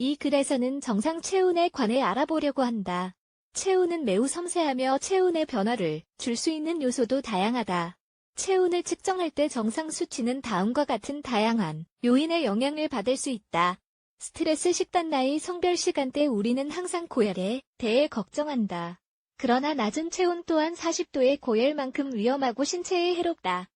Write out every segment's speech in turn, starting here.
이 글에서는 정상 체온에 관해 알아보려고 한다. 체온은 매우 섬세하며 체온의 변화를 줄 수 있는 요소도 다양하다. 체온을 측정할 때 정상 수치는 다음과 같은 다양한 요인의 영향을 받을 수 있다. 스트레스, 식단, 나이, 성별, 시간대 우리는 항상 고열에 대해 걱정한다. 그러나 낮은 체온 또한 40도의 고열만큼 위험하고 신체에 해롭다.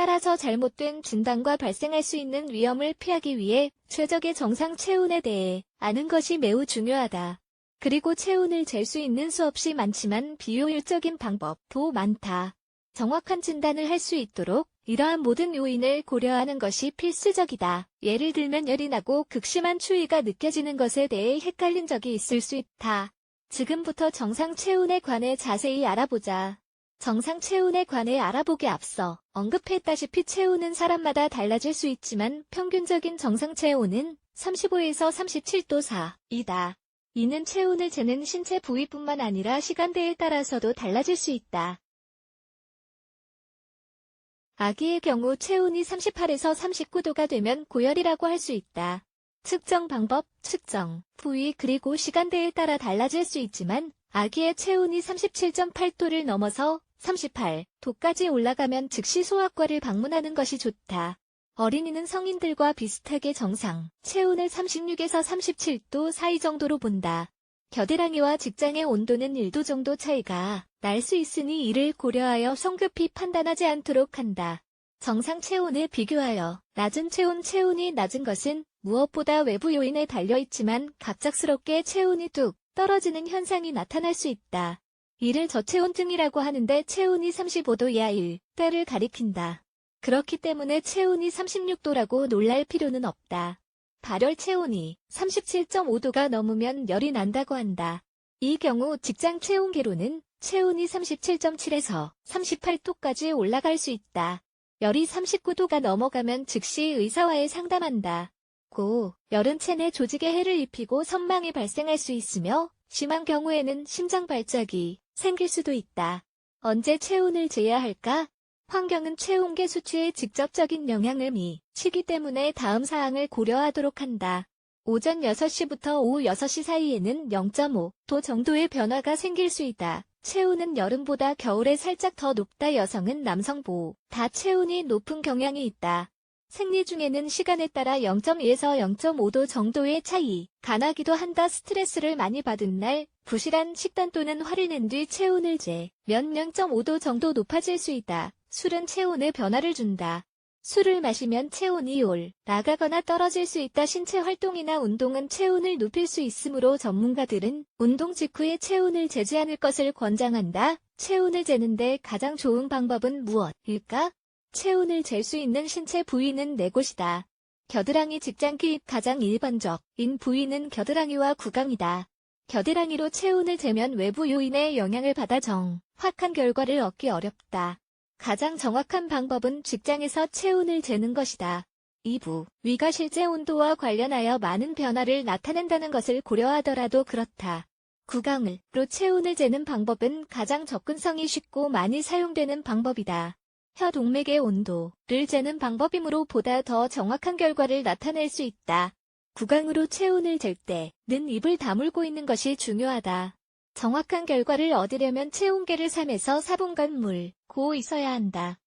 따라서 잘못된 진단과 발생할 수 있는 위험을 피하기 위해 최적의 정상 체온에 대해 아는 것이 매우 중요하다. 그리고 체온을 잴 수 있는 수없이 많지만 비효율적인 방법도 많다. 정확한 진단을 할 수 있도록 이러한 모든 요인을 고려하는 것이 필수적이다. 예를 들면 열이 나고 극심한 추위가 느껴지는 것에 대해 헷갈린 적이 있을 수 있다. 지금부터 정상 체온에 관해 자세히 알아보자. 정상 체온에 관해 알아보기 앞서 언급했다시피 체온은 사람마다 달라질 수 있지만 평균적인 정상 체온은 35에서 37도 4이다. 이는 체온을 재는 신체 부위뿐만 아니라 시간대에 따라서도 달라질 수 있다. 아기의 경우 체온이 38에서 39도가 되면 고열이라고 할 수 있다. 측정 방법, 측정, 부위 그리고 시간대에 따라 달라질 수 있지만 아기의 체온이 37.8도를 넘어서 38 도까지 올라가면 즉시 소아과를 방문하는 것이 좋다. 어린이는 성인들과 비슷하게 정상, 체온을 36에서 37도 사이 정도로 본다. 겨드랑이와 직장의 온도는 1도 정도 차이가 날 수 있으니 이를 고려하여 성급히 판단하지 않도록 한다. 정상 체온에 비교하여 낮은 체온 체온이 낮은 것은 무엇보다 외부 요인에 달려 있지만 갑작스럽게 체온이 뚝 떨어지는 현상이 나타날 수 있다. 이를 저체온 증이라고 하는데 체온이 35도 이하일 때를 가리킨다. 그렇기 때문에 체온이 36도라고 놀랄 필요는 없다. 발열 체온이 37.5도가 넘으면 열이 난다고 한다. 이 경우 직장 체온계로는 체온이 37.7에서 38도까지 올라갈 수 있다. 열이 39도가 넘어가면 즉시 의사와의 상담한다. 고, 열은 체내 조직에 해를 입히고 선망이 발생할 수 있으며 심한 경우에는 심장 발작이 생길 수도 있다. 언제 체온을 재야 할까? 환경은 체온계 수치에 직접적인 영향을 미치기 때문에 다음 사항을 고려하도록 한다. 오전 6시부터 오후 6시 사이에는 0.5도 정도의 변화가 생길 수 있다. 체온은 여름보다 겨울에 살짝 더 높다. 여성은 남성보다 체온이 높은 경향이 있다. 생리 중에는 시간에 따라 0.2에서 0.5도 정도의 차이가 나기도 한다. 스트레스를 많이 받은 날, 부실한 식단 또는 화를 낸 뒤 체온을 재면 0.5도 정도 높아질 수 있다. 술은 체온에 변화를 준다. 술을 마시면 체온이 올라가거나 떨어질 수 있다. 신체 활동이나 운동은 체온을 높일 수 있으므로 전문가들은 운동 직후에 체온을 재지 않을 것을 권장한다. 체온을 재는데 가장 좋은 방법은 무엇일까? 체온을 잴 수 있는 신체 부위는 네 곳이다. 겨드랑이 직장기 가장 일반적인 부위는 겨드랑이와 구강이다. 겨드랑이로 체온을 재면 외부 요인의 영향을 받아 정확한 결과를 얻기 어렵다. 가장 정확한 방법은 직장에서 체온을 재는 것이다. 2부, 위가 실제 온도와 관련하여 많은 변화를 나타낸다는 것을 고려하더라도 그렇다. 구강을로 체온을 재는 방법은 가장 접근성이 쉽고 많이 사용되는 방법이다. 혀 동맥의 온도를 재는 방법이므로 보다 더 정확한 결과를 나타낼 수 있다. 구강으로 체온을 잴 때는 입을 다물고 있는 것이 중요하다. 정확한 결과를 얻으려면 체온계를 3에서 4분간 물 고 있어야 한다.